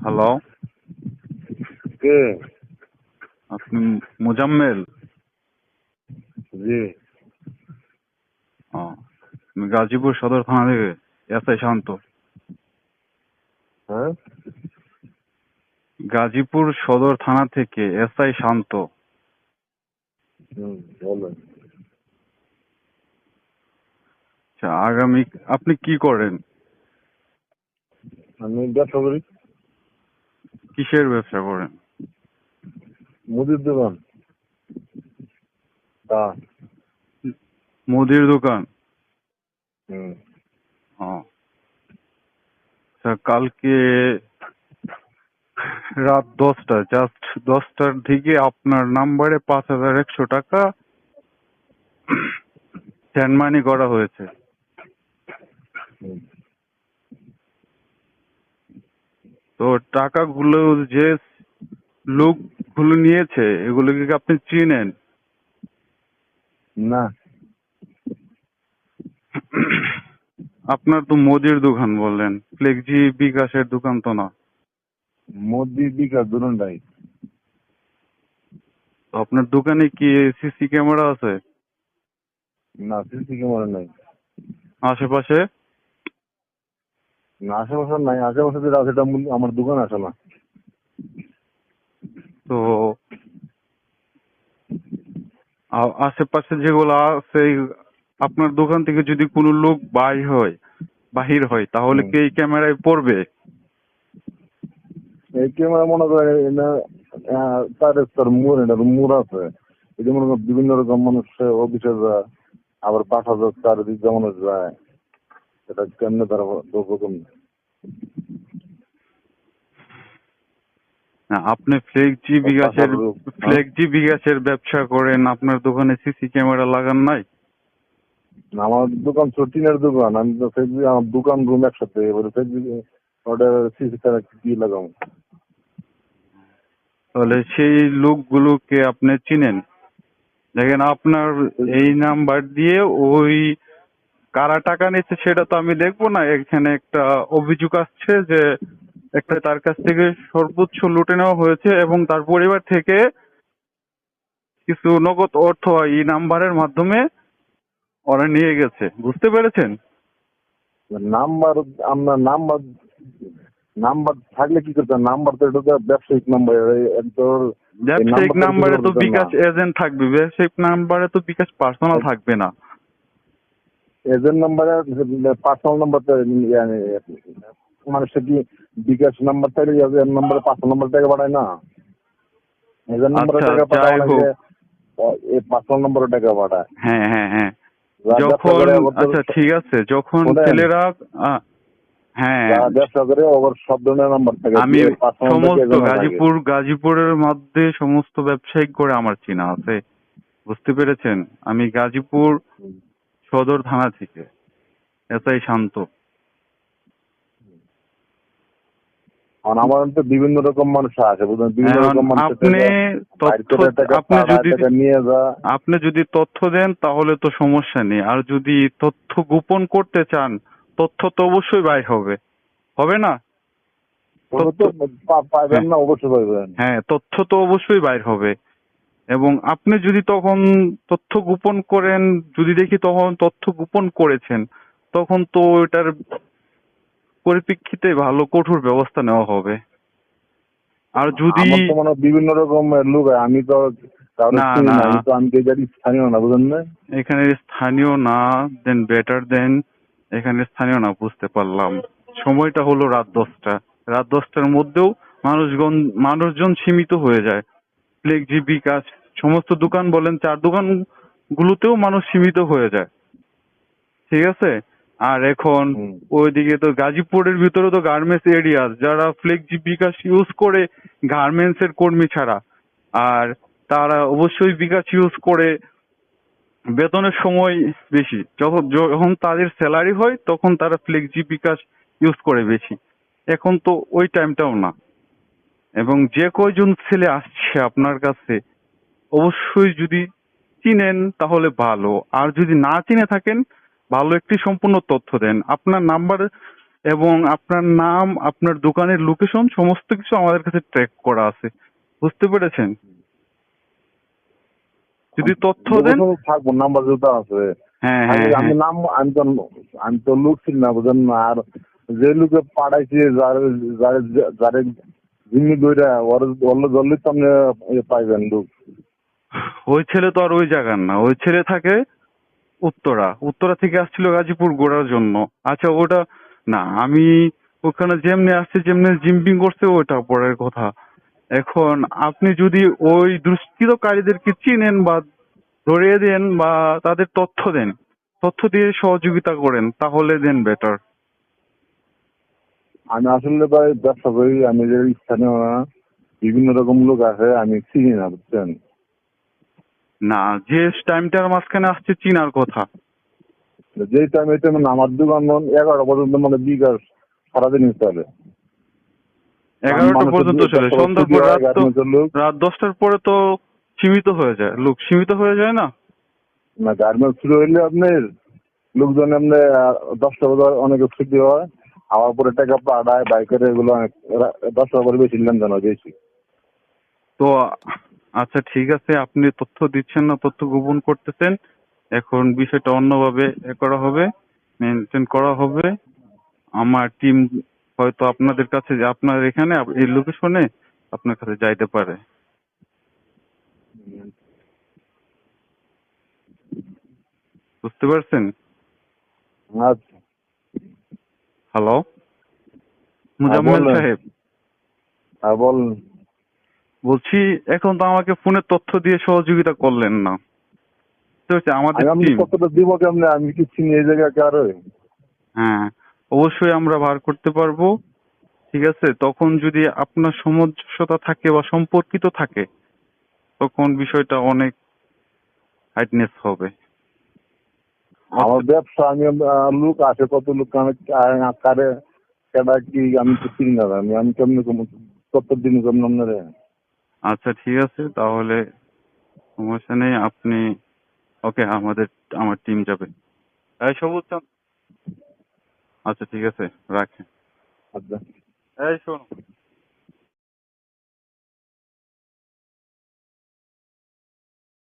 Hello কে আপনি মোজাম্মেল? জি। আমি গাজীপুর সদর থানা থেকে এসআই শান্ত। হ্যাঁ? গাজীপুর সদর থানা থেকে এসআই শান্ত। বলেন। আচ্ছা আগামী আপনি কি করেন? আমি ব্যবসা করি। কিসের ব্যবসা করেন? মুদির দোকান। তা। মুদির দোকান? হুম। আচ্ছা কালকে রাত দশটা জাস্ট দশটার দিকে আপনার নাম্বারে পাঁচ হাজার একশো টাকা সেন্ড মানি করা হয়েছে হুম। তো টাকাগুলো যে লোকগুলো নিয়েছে এগুলোকে কি আপনি চিনেন? না। আপনার তো মুদির দোকান বললেন। ফ্লেক্সি বিকাশের দোকান তো না। মোদি বিকাশ দুটাই আপনার দোকানে কি সিসি ক্যামেরা আছে? না সিসি ক্যামেরা নাই। আশেপাশে? আশেপাশে নাই আশেপাশে যেটা আছে আমার দোকান আছে না। তো আশেপাশে যেগুলো আছে আপনার দোকান থেকে যদি কোনো লোক বাই হয় বাহির হয় তাহলে কি এই ক্যামেরায় পড়বে? এই ক্যামেরা মনে করে এটা তার তার মুর এটা মুর আছে। এটা মনে বিভিন্ন রকম মানুষ অফিসে যায় আবার পাঠা যায় চারিদিক যেমন যায়। এটা কেমনে তারা আপনি ফ্লেক্সি বিকাশের হ্যাঁ। ফ্লেক্সি বিকাশের ব্যবসা করেন আপনার দোকানে সিসি ক্যামেরা লাগান নাই? আমার দোকান দোকান আমি তো ফেসবুক আমার দোকান রুম একসাথে এবারে ফেসবুক ওটা সিসি কি লাগাম তাহলে সেই লোকগুলোকে আপনি চিনেন। দেখেন আপনার এই নাম্বার দিয়ে ওই কারা টাকা নিচ্ছে সেটা তো আমি দেখব না। এখানে একটা অভিযোগ আসছে যে একটা তার কাছ থেকে সর্বোচ্চ লুটে নেওয়া হয়েছে এবং তার পরিবার থেকে কিছু নগদ অর্থ এই নাম্বারের মাধ্যমে ওরা নিয়ে গেছে। বুঝতে পেরেছেন? নাম্বার আপনার নাম্বার নাম্বার থাকলে কি করতে নাম্বার তো এটা তো ব্যবসায়িক নাম্বার ব্যবসায়িক নাম্বারে তো বিকাশ এজেন্ট থাকবে ব্যবসায়িক নাম্বারে তো বিকাশ পার্সোনাল থাকবে না। এজেন্ট নাম্বারে পার্সোনাল নাম্বার মানুষের কি বিকাশ নাম্বার থাকলে এজেন্ট নাম্বারে পার্সোনাল নাম্বার টাকা পাঠায় না? এজেন্ট নাম্বারে আচ্ছা, টাকা পাঠায়। এই পার্সোনাল নাম্বারে টাকা পাঠায়। হ্যাঁ হ্যাঁ হ্যাঁ। যখন আচ্ছা ঠিক আছে। যখন ছেলেরা হ্যাঁ। থাকে। আমি থেকে সমস্ত গাজীপুর গাজীপুরের মধ্যে সমস্ত ব্যবসায়িক করে আমার চেনা আছে। বুঝতে পেরেছেন? আমি গাজীপুর। সদর থানা থেকে। এসআই শান্ত। আমার তো বিভিন্ন রকম মানুষ আছে বুঝলেন? বিভিন্ন রকম মানুষ আপনি তথ্য আপনি যদি নিয়ে যা। আপনি যদি তথ্য দেন তাহলে তো সমস্যা নেই। আর যদি তথ্য গোপন করতে চান তথ্য তো অবশ্যই বাইর হবে। হবে না? তো না অবশ্যই পাইবেন। হ্যাঁ তথ্য তো অবশ্যই বাইর হবে। এবং আপনি যদি তখন তথ্য গোপন করেন যদি দেখি তখন তথ্য গোপন করেছেন তখন তো এটার পরিপ্রেক্ষিতে ভালো কঠোর ব্যবস্থা নেওয়া হবে। আর যদি মনে বিভিন্ন রকম লোক আমি তো না, না। না। তো আমি তো এই স্থানীয় না বুঝলেন না এখানে স্থানীয় না দেন বেটার দেন এখানে স্থানীয় না বুঝতে পারলাম। সময়টা হলো রাত দশটা। রাত দশটার মধ্যেও মানুষগণ মানুষজন সীমিত হয়ে যায়। ফ্লেক্সি বিকাশ সমস্ত দোকান বলেন চার দোকান গুলোতেও মানুষ সীমিত হয়ে যায়। ঠিক আছে? আর এখন ওইদিকে তো গাজীপুরের ভিতরে তো গার্মেন্টস এরিয়া যারা ফ্লেক্সি বিকাশ ইউজ করে গার্মেন্টস এর কর্মী ছাড়া। আর তারা অবশ্যই বিকাশ ইউজ করে বেতনের সময় বেশি। যখন যখন তাদের স্যালারি হয় তখন তারা ফ্লেক্সি বিকাশ ইউজ করে বেশি। এখন তো ওই টাইমটাও না। এবং যে কয়জন ছেলে আসছে আপনার কাছে অবশ্যই যদি চিনেন তাহলে ভালো। আর যদি না চিনে থাকেন ভালো একটি সম্পূর্ণ তথ্য দেন। আপনার নাম্বার এবং আপনার নাম আপনার দোকানের লোকেশন সমস্ত কিছু আমাদের কাছে ট্র্যাক করা আছে। বুঝতে পেরেছেন? যদি তথ্য দেন থাকব নাম্বার যেটা আছে। হ্যাঁ হ্যাঁ আমি হ্যাঁ। নাম আমি তো আমি তো লোক ছিল না বুঝেন না। আর যে লোকে পাঠাইছে যার যার যারে জিম্মি দইরা ওর জলদি তো আপনি পাইবেন লোক। ওই ছেলে তো আর ওই জায়গার না। ওই ছেলে থাকে উত্তরা। উত্তরা থেকে আসছিল গাজীপুর ঘোরার জন্য। আচ্ছা ওটা না, আমি ওখানে যেমনি আসছে, যেমনি জিম্পিং করছে, ওটা পরের কথা। এখন আপনি যদি ওই দুষ্কৃতকারীদেরকে চিনেন বা ধরিয়ে দেন বা তাদের তথ্য দেন, তথ্য দিয়ে সহযোগিতা করেন, তাহলে দেন বেটার আমি আসলে ভাই ব্যবসা করি, আমি যে স্থানীয় বিভিন্ন রকম লোক আছে, আমি চিনি না, বুঝছেন? না যে টাইমটার মাঝখানে আসছে চিনার কথা। যেই টাইম এই টাইমে আমার দোকান এগারোটা পর্যন্ত মানে বিকাশ সারাদিনই চলে। এগারোটা পর্যন্ত চলে। সন্ধ্যার পর রাত তো রাত দশটার পরে তো সীমিত হয়ে যায়। লোক সীমিত হয়ে যায় না? না গার্মেন্টস শুরু হইলে আপনার লোকজন এমনি দশটা বাজার অনেকে ছুটি হয়। আবার পরে টাকা পাঠায় বাইকের এগুলো অনেক দশটার পরে বেশি লেনদেন হয় বেশি। তো আচ্ছা ঠিক আছে আপনি তথ্য দিচ্ছেন না তথ্য গোপন করতেছেন। এখন বিষয়টা অন্যভাবে এ করা হবে মেনটেন করা হবে। আমার টিম হয়তো আপনাদের কাছে যে আপনার এখানে এই লোকেশনে আপনার কাছে যাইতে পারে। বুঝতে পারছেন? আচ্ছা। হ্যালো মুজাম্মেল সাহেব। বলেন। বলছি এখন তো আমাকে ফোনের তথ্য দিয়ে সহযোগিতা করলেন না। আমাদের আমি কতটা দিব কেমনে? আমি কি চিনি এই জায়গায় কারও হ্যাঁ অবশ্যই আমরা বার করতে পারব। ঠিক আছে? তখন যদি আপনার সমঞ্জসতা থাকে বা সম্পর্কিত থাকে তখন বিষয়টা অনেক হাইটনেস হবে। আমার ব্যবসা আমি লোক আছে কত লোক কারে কেডা কি আমি তো চিনি না আমি আমি কেমনে কত দিন কেমন আপনারে? আচ্ছা ঠিক আছে। তাহলে সমস্যা নেই। আপনি ওকে আমাদের আমার টিম যাবে। এই সবুজ। আচ্ছা ঠিক আছে। রাখেন আচ্ছা। এই শোনো।